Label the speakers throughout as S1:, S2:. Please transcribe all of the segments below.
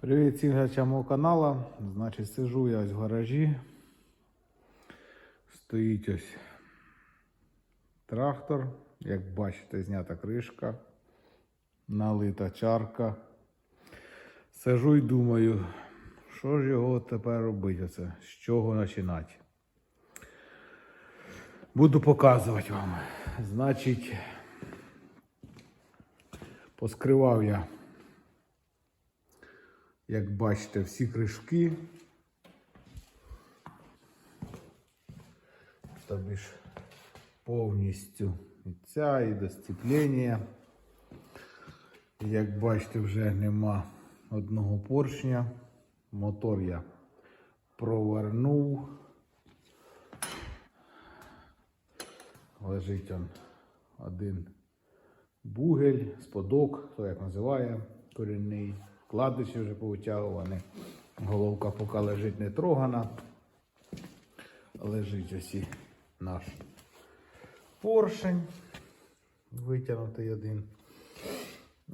S1: Привіт всім глядачам мого каналу. Значить, сижу я ось в гаражі. Стоїть ось трактор. Як бачите, знята кришка, налита чарка. Сижу і думаю, що ж його тепер робити? Оце? З чого починати? Буду показувати вам. Значить, поскривав я як бачите, всі кришки. Тобі ж повністю і ця і до сцеплення. Як бачите, вже нема одного поршня. Мотор я провернув. Лежить он один бугель, сподок, хто як називає, корінний. Вкладиші вже повитягувані. Головка поки лежить не трогана. Лежить ось наш поршень. Витягнутий один.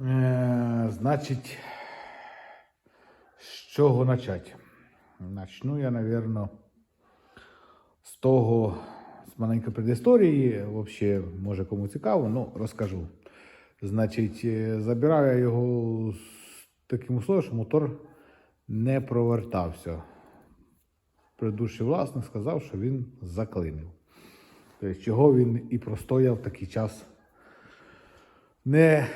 S1: Е, значить, з чого почати? Начну я, напевно, з того, з маленької предісторії. Взагалі, може кому цікаво, ну розкажу. Значить, е, забирав я його з таким условием, що мотор не провертався. Предыдущий власник сказав, що він заклинив. Тобто, чого він і простояв такий час не,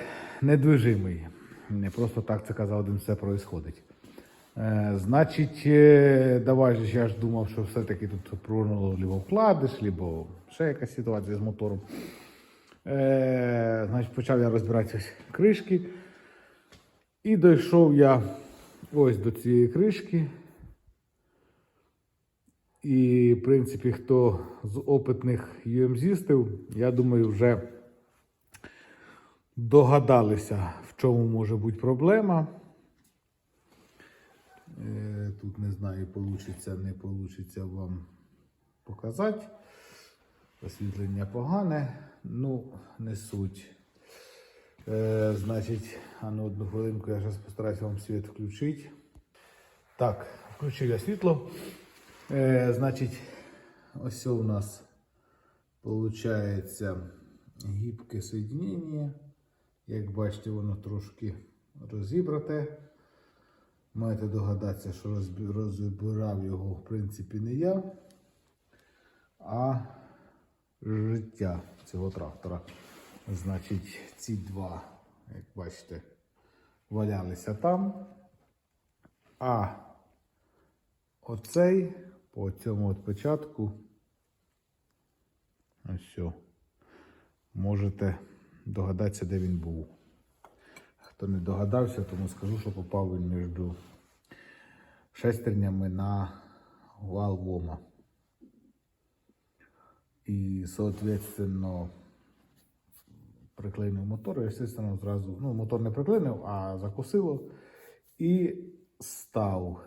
S1: недвижимий. Не просто так це казав, один все происходить. Е, значить, е, давай я ж думав, що все-таки тут прорнуло либо вкладиш, либо ще якась ситуація з мотором. Е, значить, почав я розбирати ось кришки. І дійшов я ось до цієї кришки. І, в принципі, хто з опитних UMZ-стів, я думаю, вже догадалися, в чому може бути проблема. Е, Тут не знаю, получиться, не получиться вам показати. Освітлення погане, ну, не суть. Е, значить, а ну одну хвилинку, я зараз постараюся вам світ включити. Так, включив я світло. Е, значить, ось у нас виходить гібке соєднення. Як бачите, воно трошки розібрате. Маєте догадатися, що розбирав його, в принципі, не я, а життя цього трактора. Значить, ці два, як бачите, валялися там. А оцей по цьому от початку. Ось все. Можете догадатися, де він був. Хто не догадався, тому скажу, що попав він між шестернями на вал ВОМа. І, соответственно, приклеїв мотор, і, естественно, зразу, ну, мотор не приклеїв, а закусило і став.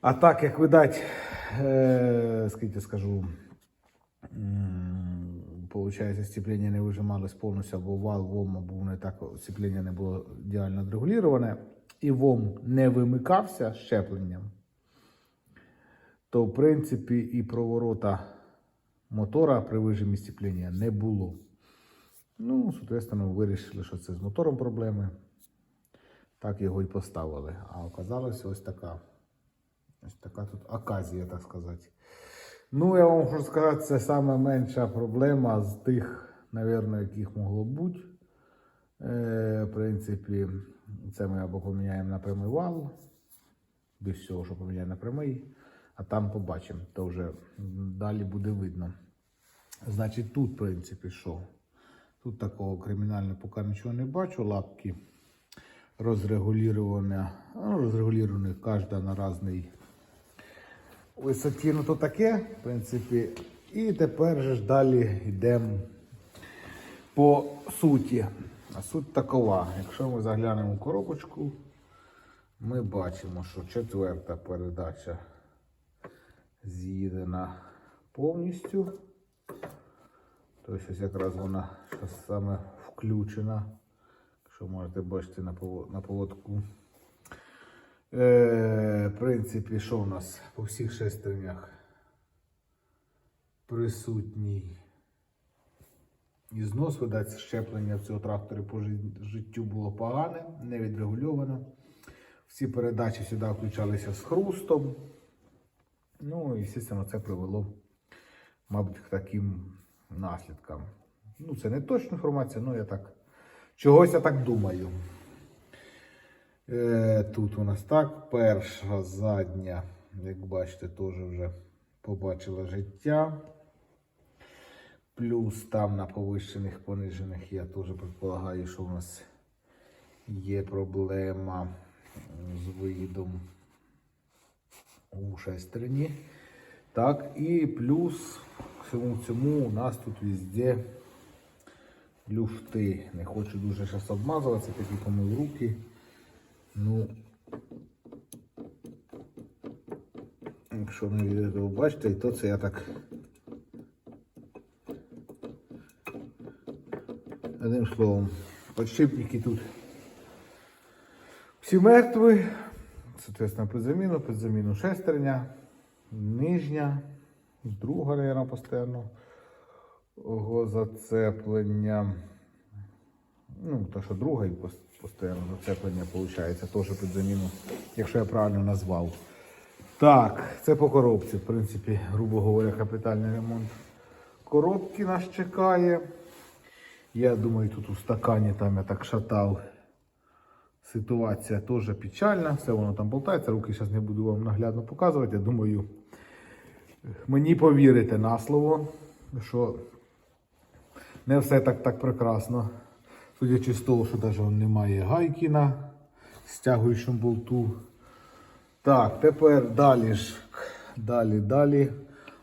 S1: А так, як видать, е, скільки скажу, получається, сцеплення не вижималось повністю, або вал ВОМа був не так, сцеплення не було ідеально відрегулюване, і ВОМ не вимикався щепленням, то в принципі і проворота мотора при вижимі сцеплення не було. Ну, соответственно, вирішили, що це з мотором проблеми. Так його і поставили. А оказалось ось така. Ось така тут оказія, так сказати. Ну, я вам хочу сказати, це саме менша проблема з тих, напевно, яких могло бути. Е, в принципі, це ми або поміняємо на прямий вал, без всього, що поміняємо на прямий, а там побачимо, то вже далі буде видно. Значить, тут, в принципі, що? Тут такого кримінального поки нічого не бачу. Лапки розрегуліровані, ну, розрегуліровані кожна на різний висоті. Ну то таке, в принципі. І тепер же ж далі йдемо по суті. А суть такова. Якщо ми заглянемо в коробочку, ми бачимо, що четверта передача з'їдена повністю. Тобто ось якраз вона саме включена. що можете бачити на, поводку. Е, в принципі, що у нас по всіх шестернях присутній і знос, видать, щеплення в цього тракторі по життю було погане, не відрегульовано. Всі передачі сюди включалися з хрустом. Ну, і, звісно, це привело, мабуть, к таким наслідкам. Ну, це не точна інформація, але я так. Чогось я так думаю. Е, тут у нас так. Перша, задня, як бачите, теж вже побачила життя. Плюс там на повищених, понижених я теж предполагаю, що у нас є проблема з виїдом у шестерні. Так, і плюс всьому цьому у нас тут везде люфти. Не хочу дуже зараз обмазуватися, такі помив руки. Ну, якщо не відео, бачите, то це я так. Одним словом, подшипники тут всі мертві. Соответственно, під заміну, під заміну шестерня, нижня, друга, наверное, постійно ого, зацеплення. Ну, то, що друга і пос- постійно зацеплення виходить, теж під заміну, якщо я правильно назвав. Так, це по коробці, в принципі, грубо говоря, капітальний ремонт. Коробки нас чекає. Я думаю, тут у стакані там я так шатав. Ситуація теж печальна, все воно там болтається, руки зараз не буду вам наглядно показувати. Я думаю, мені повірите на слово, що не все так так прекрасно. Судячи з того, що навіть немає гайки на стягуючому болту. Так, тепер далі ж. Далі, далі.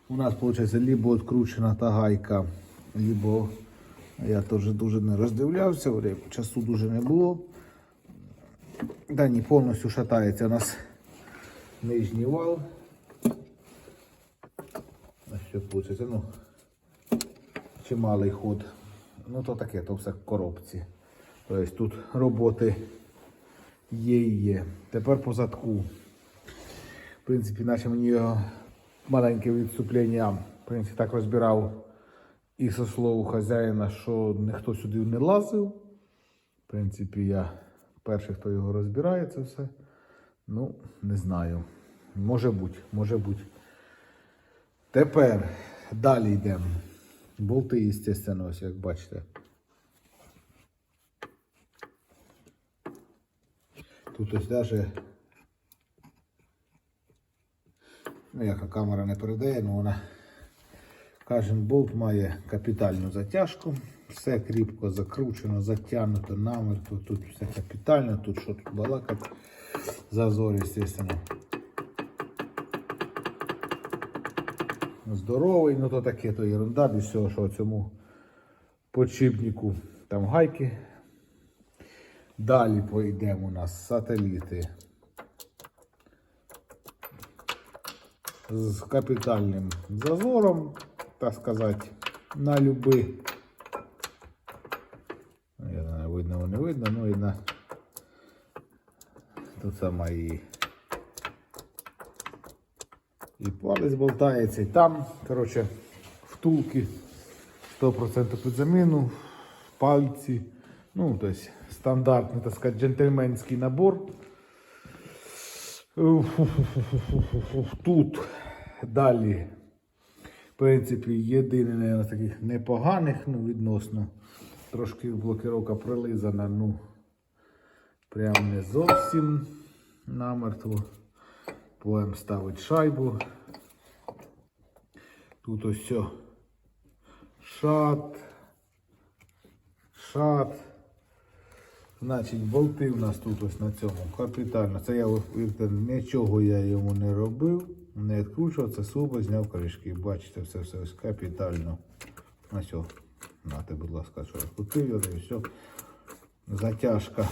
S1: У нас виходить либо відкручена та гайка, либо я теж дуже не роздивлявся, часу дуже не було. Да, ні, повністю шатається у нас нижній вал. Ось що виходить, ну, чималий ход. Ну то таке, то все в коробці. Тобто тут роботи є і є. Тепер по задку. В принципі, наче мені маленьке відступлення, в принципі, так розбирав і со слову хазяїна, що ніхто сюди не лазив. В принципі, я перший, хто його розбирає, це все. Ну, не знаю. Може бути, може бути. Тепер далі йдемо. Болти, звісно, ось як бачите. Тут ось даже, ну яка камера не передає, але вона кожен болт має капітальну затяжку. Все кріпко закручено, затягнуто, намерто. Тут все капітально, тут що тут балакать. Зазор, звісно. Здоровий, ну то таке, то ерунда, без всього, що цьому подшипнику там гайки. Далі пойдемо у нас сателіти з капітальним зазором, так сказати, на люби. Я не видно, не видно, ну і на тут сама і, і палець болтається, і там, коротше, втулки 100% під заміну, пальці. Ну, тобто стандартний, так сказати, джентльменський набор. Тут далі, в принципі, наверное, з таких непоганих, ну, відносно. Трошки блокировка прилизана, ну, прям не зовсім намертво. Поем ставить шайбу. Тут ось. Шат. Шат. Значить, болти у нас тут ось на цьому капітально. Це я нічого я йому не робив, не відкручував, це суба, зняв кришки. Бачите, все все ось капітально. Все. Нате, будь ласка, що розкрутив його і все. Затяжка.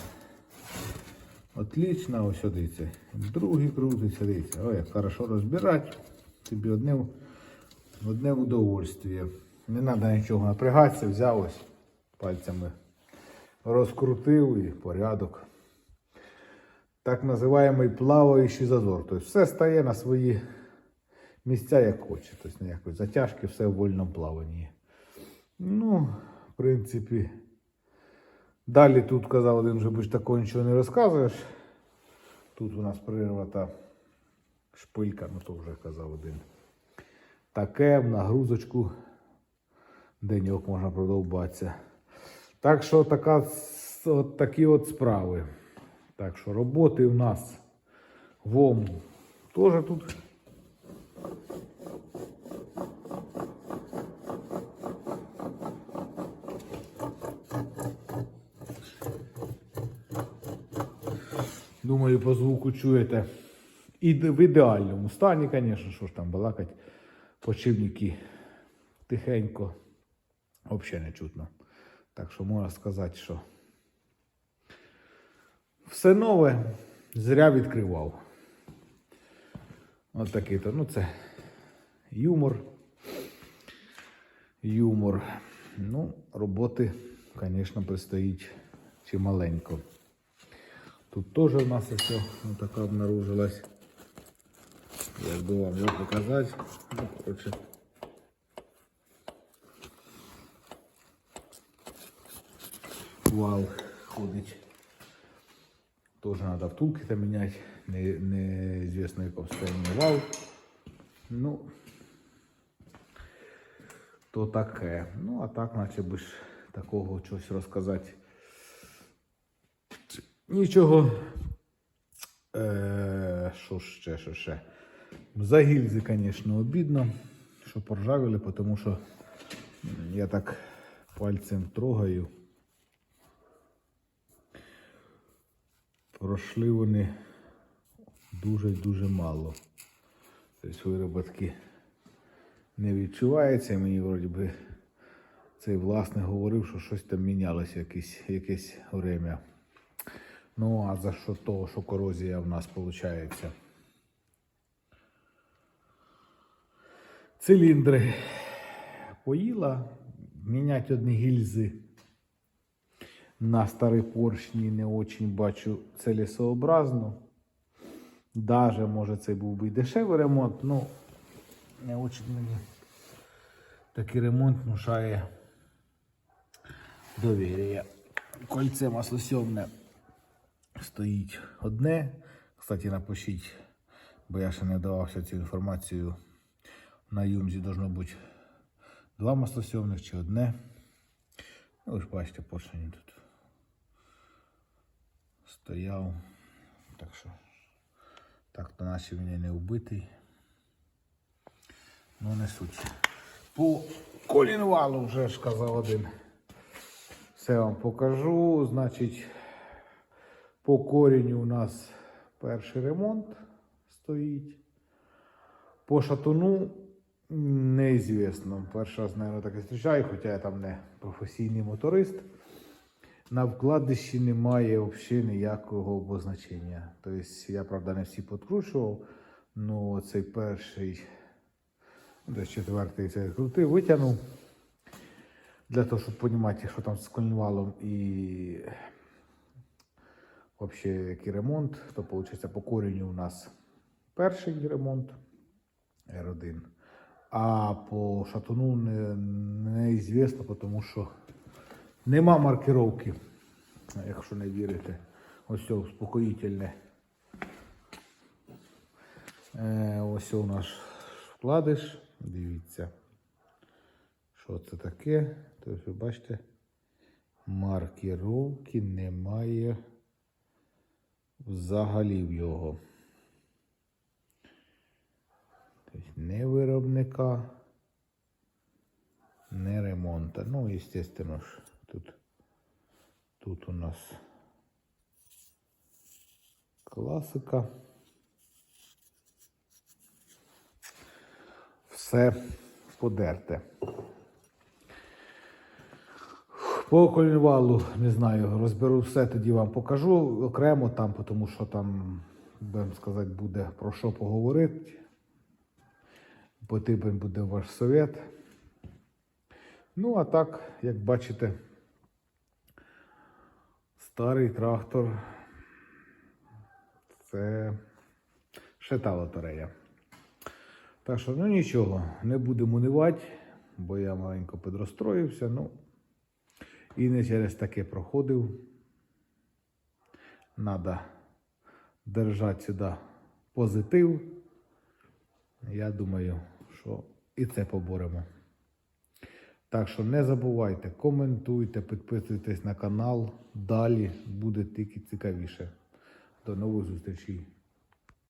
S1: Отлично, ось дивіться. Другий крутиться, дивіться. Ой, як хорошо розбирати. Тобі одне, одне удовольствие. Не треба нічого напрягатися, взяв ось пальцями розкрутив і порядок. Так називаємий плаваючий зазор. Тобто все стає на свої місця, як хоче. Тобто ніякої затяжки, все в вольному плаванні. Ну, в принципі, далі тут казав один, що більш такого нічого не розказуєш. Тут у нас прирвата шпилька, ну то вже казав один. Таке в нагрузочку деньок можна продовбатися. Так що така, от такі от справи. Так що роботи в нас ВОМ теж тут. Думаю, по звуку чуєте. І в ідеальному стані, звісно, що ж там балакать, почивники тихенько, взагалі не чутно. Так що можна сказати, що все нове зря відкривав. От такий то. Ну, це юмор. Юмор. Ну, роботи, звісно, предстоїть чималенько. Тут теж у нас все ну, така обнаружилась. Як би вам його показати. Ну, коротше. Вал ходить. Тоже надо втулки-то менять. Не, неизвестно, в стані вал. Ну, то таке. Ну, а так, наче би ж такого щось розказати. Нічого. Е, що ще, що ще? За гільзи, звісно, обідно, що поржавіли, тому що я так пальцем трогаю. Пройшли вони дуже-дуже мало. Тобто вироботки не відчувається. Мені вроді би цей власник говорив, що щось там мінялося якесь, якесь время. Ну, а за що того, що корозія в нас виходить? Циліндри поїла, міняти одні гільзи на старі поршні не очень бачу целесообразно. Даже, може, це був би дешевий ремонт, ну не очень мені такий ремонт внушає довір'я. Кольце маслосьомне стоїть одне. Кстати, напишіть, бо я ще не давався цю інформацію. На юмзі должно бути два маслосьомних чи одне. Ну, ви ж бачите, поршень тут стояв. Так що, так то наші він не вбитий. Ну, не суть. По колінвалу вже ж казав один. Все вам покажу. Значить, по корінню у нас перший ремонт стоїть. По шатуну неізвісно. Перший раз, мабуть, так і зустрічаю, хоча я там не професійний моторист. На вкладиші немає взагалі ніякого обозначення. Тобто я, правда, не всі підкручував, але цей перший, десь четвертий цей крутий, витягнув. Для того, щоб розуміти, що там з колінвалом і який ремонт, то виходить по кореню у нас перший ремонт R1. А по шатуну не, неізвісно, тому що нема маркировки, якщо не вірите. Ось це успокоїтельне. Е, ось у нас вкладиш. Дивіться, що це таке. Тобто, ви бачите, маркировки немає взагалі в його. Тобто не виробника, не ремонта. Ну, естественно ж, тут, тут у нас класика. Все подерте. По колінвалу, не знаю, розберу все, тоді вам покажу окремо там, тому що там, будемо сказати, буде про що поговорити. Потрібен буде ваш совет. Ну, а так, як бачите, Старий трактор. Це ще та лотерея. Так що, ну нічого, не будемо унивати, бо я маленько підрозстроївся. Ну, і не через таке проходив. Надо держати сюди позитив. Я думаю, що і це поборемо. Так що не забувайте, коментуйте, підписуйтесь на канал. Далі буде тільки цікавіше. До нових зустрічей.